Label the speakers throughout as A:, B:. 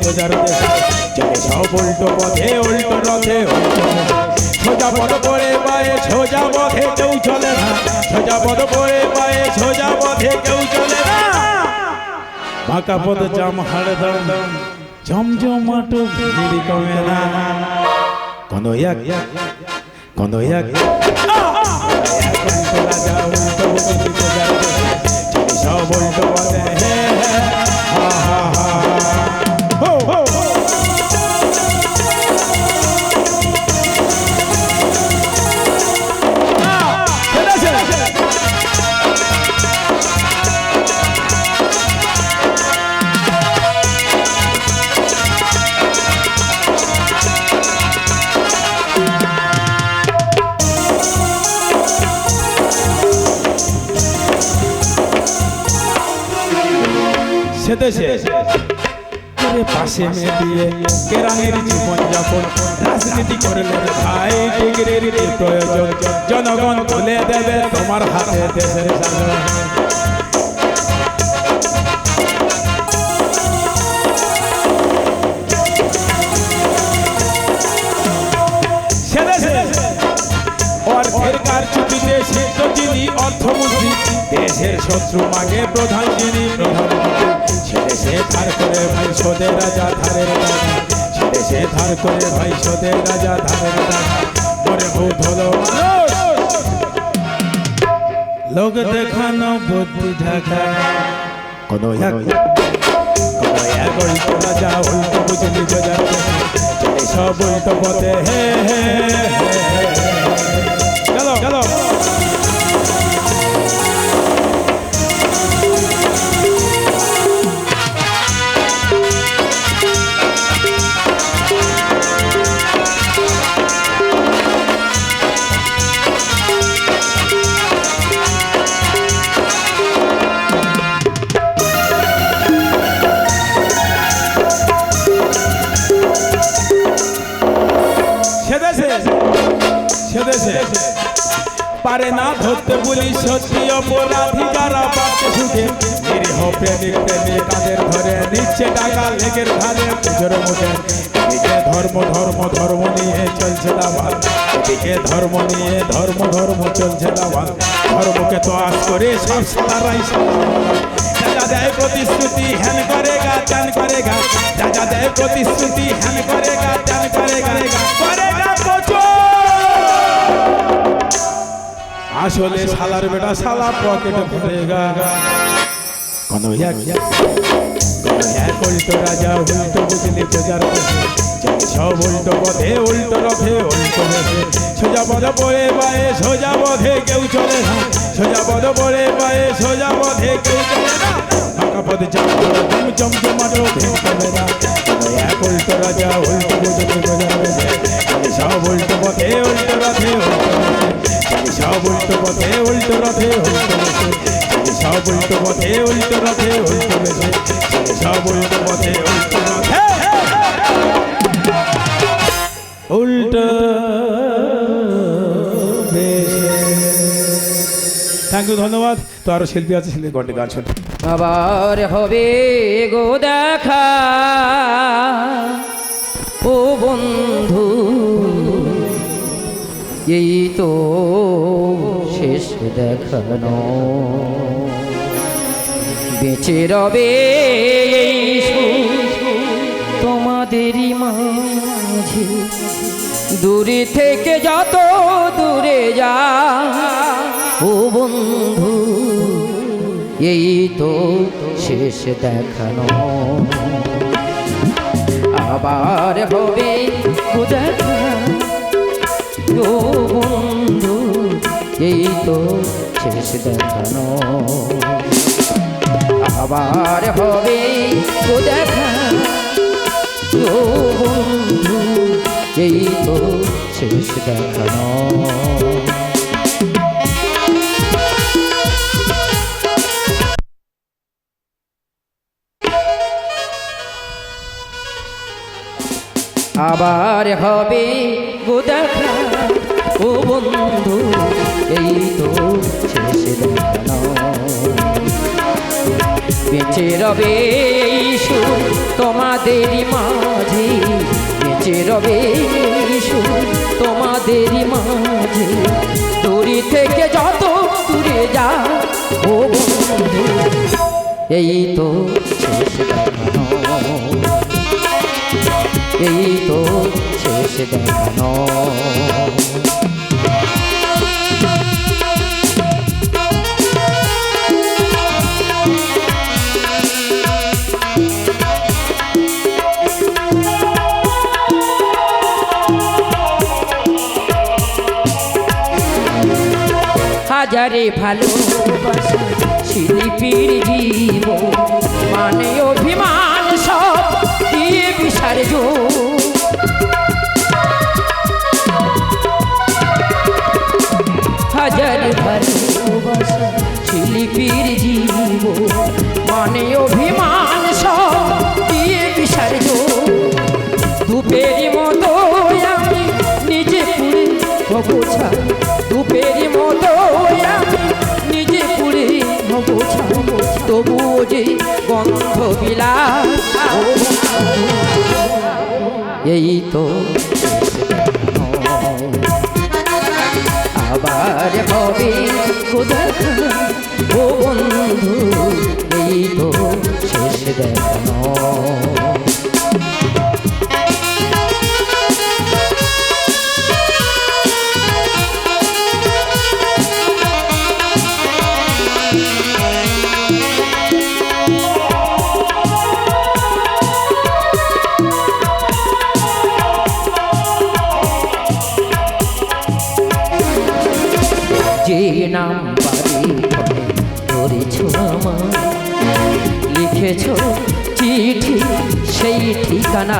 A: প্রজার দেশে চলে সব উল্টো পথে, উল্টো রথে পথে। সোজা পদ পড়ে পায়ে সোজা পথে কেউ চলে না। সোজা পদ পড়ে পায়ে সোজা পথে কেউ চলে না। বাঁকা পদ জাম, হাড় দম জমজমাটো ভিড় কমে না। কোন এক কোন এক। চলে সব উল্টো পথে হে। দেশে করে পাশে মিলিয়ে কেরানির জীবন যাপন, রাজনীতি করলে ভাই ডিগ্রির কি প্রয়োজন, জনগণ তুলে দেবে তোমার হাতে দেশের সেদেশে অর্থের কারচুপিতে সিদ্ধ যিনি অর্থমন্ত্রী দেশের শত্রু মাগে প্রধান যিনি প্রধানমন্ত্রী সেদেশে ধার করে ভাই সোদের রাজা, ধারের রাজা। সেদেশে ধার করে ভাই সোদের রাজা, ধারের রাজা। মরে ভূত হলো লোক দেখানো বুদ্ধি ঢাকা। কোনো এক কোনো এক উল্টো রাজা বুঝলি বোঝা চলে সব উল্টো পথে, হে হে চলো চলো সেদেশে পারে না ধরতে পুলিশ সত্যি অপরাধী যারা পাচ্ছে সুখে। নিরীহ প্রেমিক প্রেমিক কাদের ধরে নিচ্ছে টাকা লেগের ধারে। পুজোর মুখে এদিকে ধর্ম ধর্ম ধর্ম নিয়ে চলছে দাবাল। এদিকে ধর্ম নিয়ে ধর্ম ধর্ম চলছে দাবাল। ধর্মকে তো আশ করে সব সালারাই যা দেয় প্রতিশ্রুতি হ্যান করে করেগা চান করেগা যা দেয় প্রতিশ্রুতি হ্যান করেগা চান করেগা করেগা আসলে শালার বেটা শালা পকেটে কোন এক কোন এক উল্টো রাজা, উল্টো বুঝলি প্রজার সব উল্টো পথে, উল্টো রথে, উল্টো সোজা পদ পড়ে পায়ে, সোজা পথে কেউ চলে না। সোজা পদ পড়ে পায়ে, সোজা পথে কেউ চলে না। ফাঁকা পথে চাপ চম চমচমাটো ভেঙ পাবে না। এক উল্টো রাজা, উল্টো বুঝলি প্রজার সব উল্টো পথে, উল্টো রথে, উল্টো সব উল্টো পথে, উল্টো রথে উল্টো চলে সব উল্টো পথে, উল্টো রথে উল্টো চলে সব উল্টো পথে, উল্টো রথে উল্টো থ্যাংক ইউ ধন্যবাদ। তো আরও শিল্পী আছে শিল্পী ঘন্টে গান শুনে
B: আবার হবে গো দেখা, ও বন্ধু। এই তো শেষ দেখানো। বেঁচে রবে তোমাদেরই মাঝে। দূরে থেকে যত দূরে যা। ও বন্ধু, এই তো শেষ দেখানো। আবার হবে দেখা গো বন্ধু, এই তো শেষ দেখানো। আবার হবে গো দেখা। বন্ধু, এই তো শেষ দেখানো। আবার হবে গো দেখা ও বন্ধু, এই তো বেঁচে রবে এই সুর তোমাদেরই মাঝে। বেঁচে রবে এই সুর তোমাদেরই মাঝে। দূরি থেকে যত দূরে যা, ও বন্ধু, এই তো শেষ এই তো শেষ দেখানো। হাজারে ভালোবাসা শিল্পীর জীব মানে অভিমান। দিয়ে বিসর্জ হাজারে ভালোবাসা শিল্পীর জীব মানে অভিমান সব দিয়ে বিসর্জ ধূপেরই মতো আমি নিজে পুড়ে অগোছা ধূপেরই মতো অগোছা তবুও যে গন্ধ বিলাস এই তো আবার হবে ও বন্ধু এই তো শেষ দেখানো লিখেছ? চিঠি, সেই ঠিকানা।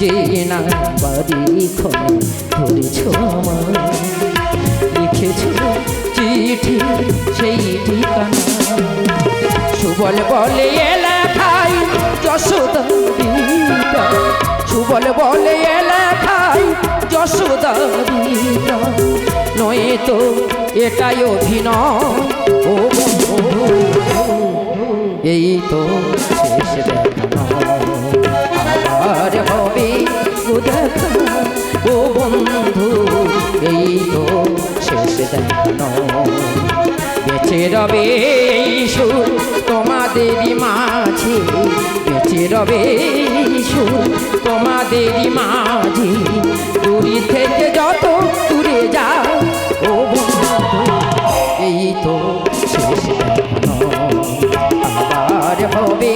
B: যে নাম বাড়ি খনে ধরেছ আমার লিখেছ চিঠি, সেই ঠিকানা। সুবল বলে এলাকায় যশোদা সুবল বলে এলাকায় যশোদা নয় তো এটাই অভিনয়। এই তো শেষ আবার হবে ও বন্ধু, এই তো শেষ বেঁচে রবে সুর তোমাদেরই মাঝে। বেঁচে রবে সুর তোমাদেরই মাঝে। হবে।